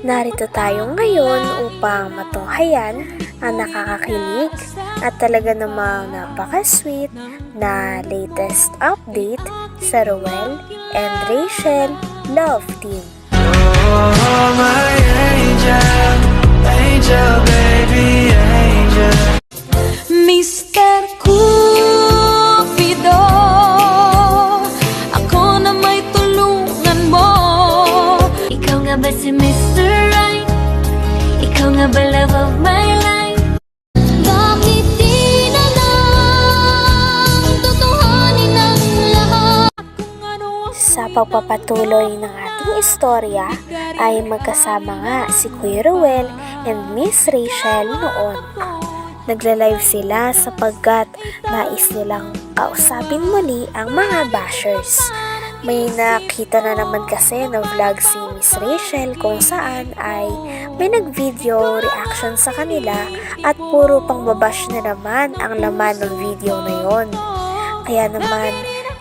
Narito tayo ngayon upang matunghayan ang nakakakilig at talaga namang napaka-sweet na latest update sa Ruel and Rachel Love Team. Oh, pagpapatuloy ng ating istorya ay magkasama nga si Kuya Ruel and Miss Rachel noon. Nagla-live sila sapagkat nais nilang kausapin muli ang mga bashers. May nakita na naman kasi na vlog si Miss Rachel kung saan ay may nag-video reaction sa kanila at puro pang babash na naman ang laman ng video na yon. Kaya naman,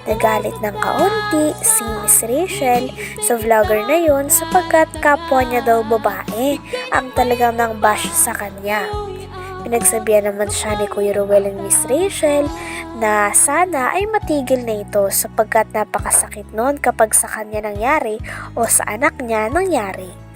nagalit ng kaunti si Miss Rachel sa vlogger na yon sapagkat kapwa niya daw babae ang talagang nang bash sa kanya. Pinagsabihan naman siya ni Kuya Ruel and Miss Rachel na sana ay matigil na ito sapagkat napakasakit noon kapag sa kanya nangyari o sa anak niya nangyari.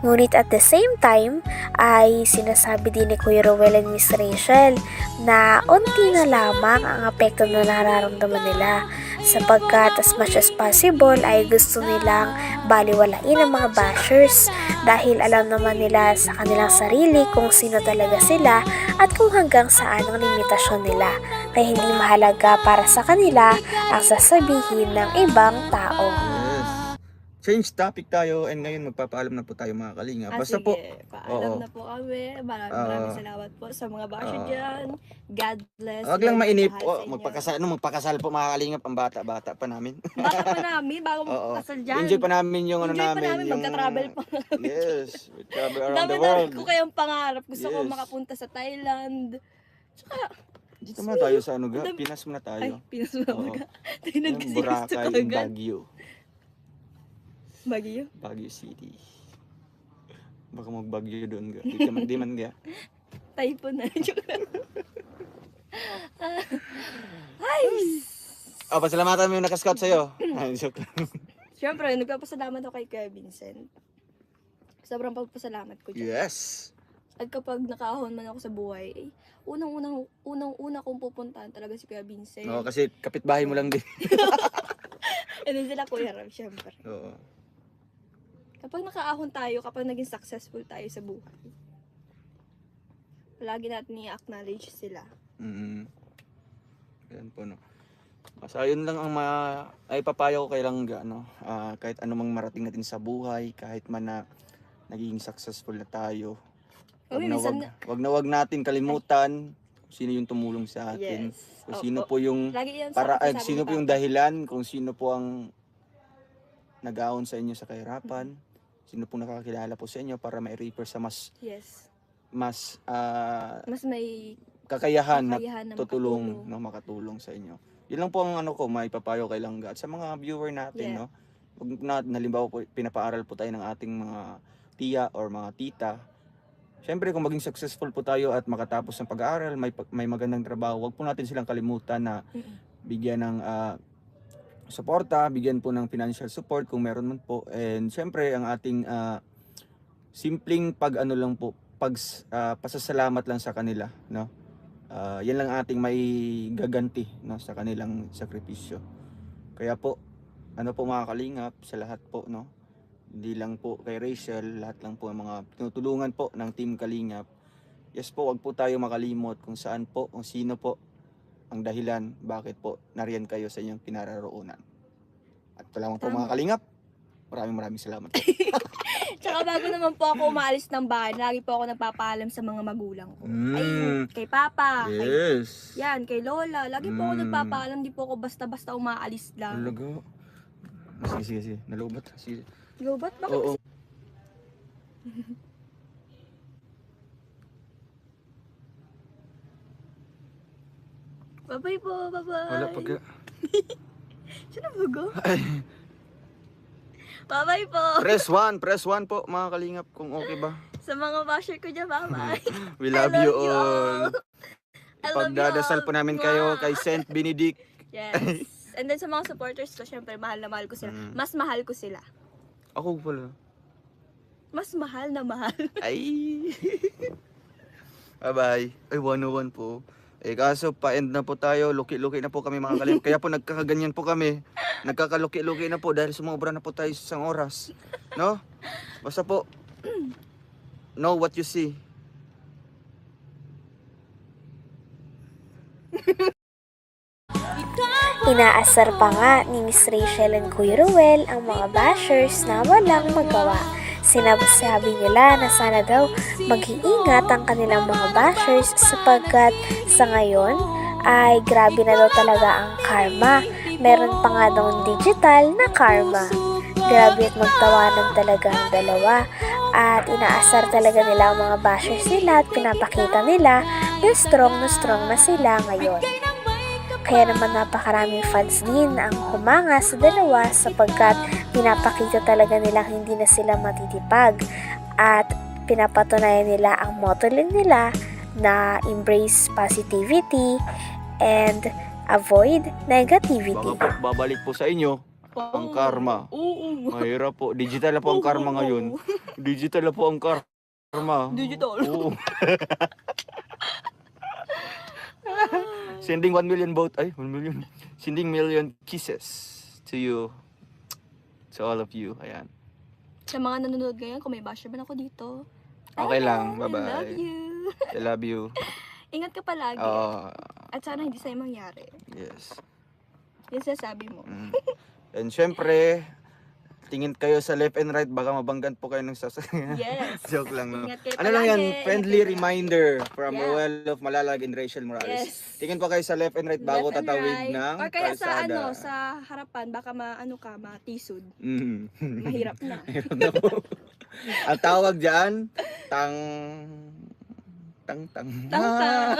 Ngunit at the same time ay sinasabi din ni Kuya Ruel and Miss Rachel na unti na lamang ang apekto na nararamdaman nila sapagkat as much as possible ay gusto nilang baliwalain ang mga bashers dahil alam naman nila sa kanilang sarili kung sino talaga sila at kung hanggang saan ang limitasyon nila kaya hindi mahalaga para sa kanila ang sasabihin ng ibang tao. Change topic tayo and ngayon magpapaalam na po tayo mga kalinga. Ah, Basta sige. po, Paalam Oo. na po kami. Maraming, Oo. maraming salamat po sa mga basyo Oo. dyan. God bless. wag lang mainip po. sa inyo. Magpakasal, ano, magpakasal po mga kalingap ang bata-bata pa namin. Baka pa namin, bago Oo. magpakasal dyan. Enjoy pa namin yung ano Enjoy pa namin. namin, yung... magka-travel pa. yes, we travel around Dami the na world. ko kayong pangarap. Gusto ko Yes. makapunta sa Thailand. Tsaka, Dito muna tayo sa ano ga, Dami- Pinas muna ay, tayo. Pinas mo Oo. ka. Thailand Yung kasi gusto Boracay, ko yung agad. Baguio. Baguio. Baguio City. Baka magbagyo doon ga. Di, ka di man ga. Typhoon na. Joke lang. Ay! Oh, pasalamatan mo yung nakascout sa'yo. Ay, joke lang. Siyempre, nagpapasalamat ako kay Kuya Vincent. Sobrang pagpasalamat ko dyan. Yes. At kapag nakahon man ako sa buhay, eh, unang-unang unang-una kong pupuntahan talaga si Kuya Vincent. Oo, kasi kapitbahay mo lang din. And then sila Kuya Ram, syempre. Oo. Kapag nakaahon tayo, kapag naging successful tayo sa buhay, palagi natin i-acknowledge sila. Mm. Yan po no. Basta yun lang ang ma ay papayo ko kay Langga no. Ah, kahit anumang marating natin sa buhay, kahit man na naging successful na tayo. Wag Uy, na minsan wag, wag na wag natin kalimutan kung sino yung tumulong sa atin. Yes. Kung sino oo. po yung Lagi yan para sa ay, sino po yung dahilan, kung sino po ang nag-aon sa inyo sa kahirapan, sino po nakakilala po sa inyo para ma-refer sa mas Yes. mas ah, Mas may kakayahan na kakayahan na tutulong makatulong. no makatulong sa inyo. Yun lang po ang ano ko, may papayo kay Langga at sa mga viewer natin, Yeah. no. Wag na halimbawa po pinapaaral po tayo ng ating mga tiya or mga tita. Siyempre kung maging successful po tayo at makatapos ng pag-aaral, may pag- may magandang trabaho, wag po natin silang kalimutan na Mm-mm. bigyan ng ah, suporta, bigyan po ng financial support kung meron man po. And siyempre ang ating ah, simpleng pag ano lang po, pag ah, pasasalamat lang sa kanila, no? Ah, yan lang ating may gaganti no sa kanilang sakripisyo. Kaya po ano po mga kalingap sa lahat po no. Hindi lang po kay Rachel, lahat lang po ang mga tinutulungan po ng Team Kalingap. Yes po, wag po tayo makalimot kung saan po, kung sino po ang dahilan bakit po nariyan kayo sa inyong kinararoonan. At salamat po Tama. mga kalingap. Maraming maraming salamat. Tsaka bago naman po ako umaalis ng bahay, lagi po ako nagpapaalam sa mga magulang ko. Ay, Mm. kay Papa, kay yes. Yan, kay Lola. Lagi po ako Mm. nagpapaalam, di po ako basta-basta umaalis lang. Talaga. Sige, sige, sige. Nalubat. Sige. Go, ba't bakit? Oo. Bye-bye po, bye-bye. Wala pag... Sino ba go? Ay. Bye-bye po. Press 1, press 1 po mga kalingap kung okay ba. Sa mga basher ko dyan, bye-bye. We love, I love you all. You Pagdadasal all. po namin kayo kay Saint Benedict. Yes. And then sa mga supporters ko, syempre, mahal na mahal ko sila. Mm. Mas mahal ko sila. Ako pala. Mas mahal na mahal. Ay. Bye-bye. Ay, 101 po. Eh, kaso pa-end na po tayo. Luki-luki na po kami mga kalim. Kaya po nagkakaganyan po kami. Nagkakaluki-luki na po dahil sumobra na po tayo sa isang oras. No? Basta po, know what you see. Inaasar pa nga ni Miss Rachel and Kuya Ruel ang mga bashers na walang magawa. Sinasabi nila na sana daw mag-iingat ang kanilang mga bashers sapagkat sa ngayon ay grabe na daw talaga ang karma. Meron pa nga daw digital na karma. Grabe at magtawanan talaga ang dalawa at inaasar talaga nila ang mga bashers nila at pinapakita nila na strong na strong na sila ngayon. Kaya naman napakaraming fans din ang humanga sa dalawa sapagkat pinapakita talaga nilang hindi na sila matitipag at pinapatunayan nila ang motto nila na embrace positivity and avoid negativity. Baka po, babalik po sa inyo ang karma. Oo. Mahirap po. Digital na po ang karma ngayon. Digital na po ang karma. Digital. Oo. Sending 1 million vote. Ay, 1 million. Sending million kisses to you. To all of you. Ayan. Sa mga nanonood ngayon, kung may basher man ako dito. Okay lang. Bye-bye. I love you. I love you. Ingat ka palagi. Oo. At sana hindi sa'yo mangyari. yes. Yung sasabi mo. Mm. And syempre, tingin kayo sa left and right. Baka mabanggan po kayo ng sasakyan. Yes. Joke lang. No? Ano lang yan? Friendly reminder from Yeah. Roel of Malalag and Rachel Morales. Yes. Tingin pa kayo sa left and right bago Left tatawid right. ng Or kaya sa kalsada. ano, sa harapan, baka maano ka, matisod. Mm. Mahirap na. Mahirap na po. Ang tawag dyan, tang... Tang tang. Tang-tang.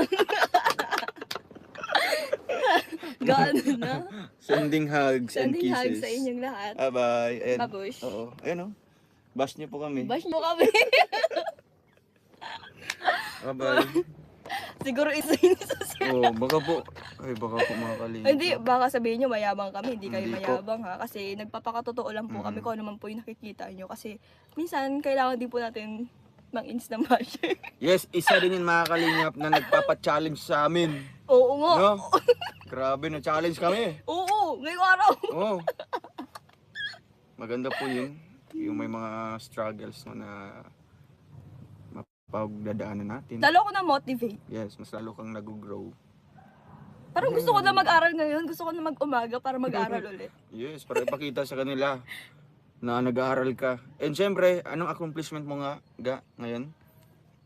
Gano na. Sending hugs and Sending kisses. hugs sa inyong lahat. Bye-bye. Ayan. Babush. Oo. Ayan o. Bash niyo po kami. Bash mo kami. Bye-bye. Siguro isa yun sa... oh, baka po. Ay, baka po mga kalinga. Hindi, baka sabihin nyo mayabang kami. Hindi kayo Hindi po. mayabang ha. Kasi nagpapakatotoo lang po kami Mm. kung ano man po yung nakikita nyo. Kasi minsan, kailangan din po natin mang instant basher. Yes, isa din yung mga kalingap na nagpapa-challenge sa amin. Oo nga. No? Grabe na challenge kami. Oo, ngayong araw. Oo. Maganda po yun. Yung may mga struggles mo na mapagdadaanan natin. Lalo ko na motivate. Yes, mas lalo kang nag-grow. Parang gusto ko na mag-aral ngayon. Gusto ko na mag-umaga para mag-aral ulit. Yes, para ipakita sa kanila na nag-aaral ka. And syempre, anong accomplishment mo nga, ga, ngayon?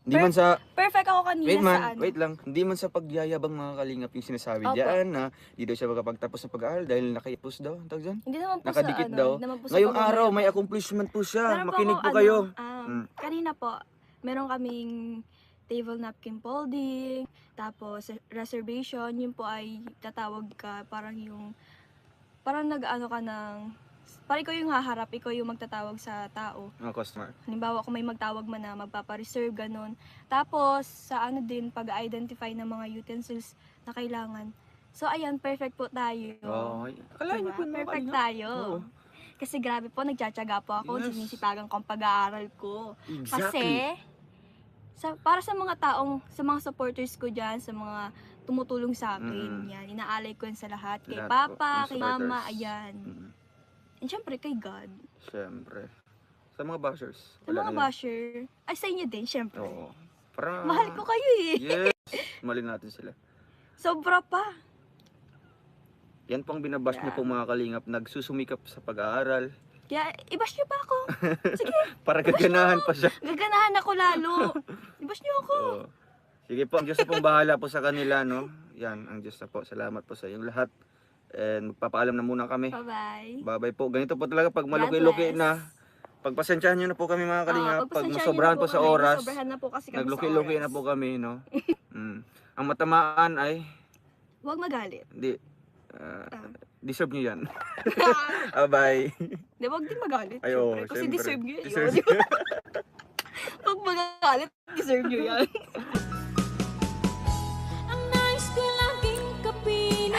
Hindi man sa, Perfect ako kanina wait man, ano. wait lang, hindi man sa pagyayabang mga kalingap yung sinasabi Opo. diyan na hindi daw siya makapagtapos ng pag-aaral dahil nakaipos daw, ang tawag dyan? Hindi naman po Nakadikit sa ano. daw. hindi naman po sa Ngayong pagmamahal. araw, may accomplishment po siya. Meron Makinig ako, po ano, kayo. um, Mm. Kanina po, meron kaming table napkin folding, tapos reservation, yun po ay tatawag ka, parang yung, parang nag-ano ka ng, parang ikaw yung haharap, ikaw yung magtatawag sa tao. Mga customer. Halimbawa, kung may magtawag man na magpapareserve, ganun. Tapos, sa ano din, pag-identify ng mga utensils na kailangan. So, ayan, perfect po tayo. Oh, akala niyo Diba? po mga Perfect kalingap. tayo. Oo. Kasi grabe po, nagtsatsaga po ako, Yes. sinisipagan ko ang pag-aaral ko. Exactly. Kasi, sa, para sa mga taong, sa mga supporters ko dyan, sa mga tumutulong sa akin, Mm. yan, inaalay ko yan sa lahat. Kay Lahat Papa, kay Mama, ayan. Mm, And syempre, kay God. Siyempre. Sa mga bashers. Sa wala mga na yan. basher, ay sa inyo din, syempre. Oo. Para... Mahal ko kayo eh. Yes. Mali natin sila. Sobra pa. Yan pang binabash niyo po mga kalingap. Nagsusumikap sa pag-aaral. Kaya, ibash niyo pa ako. Sige, Para gaganahan pa siya. gaganahan ako lalo. Ibash niyo ako. Oo. Sige po, ang Diyos na pong bahala po sa kanila, no? Yan, ang Diyos na po. Salamat po sa inyong lahat. And magpapaalam na muna kami. Bye-bye. Bye-bye po. Ganito po talaga pag maluki-luki na. Pagpasensyahan nyo na po kami mga kalingap. Oo, pag nasobrahan niyo po sa kami. oras, Nasobrahan na po kasi kami sa nagluki-luki oras. na po kami, no? mm. Ang matamaan ay, Huwag magalit. hindi, ah, Ah. deserve nyo yan. Bye-bye. Di ba, di magalit. Ay, oo, syempre. Kasi syempre. deserve nyo yun. Deserve? Pag magalit, deserve nyo yan.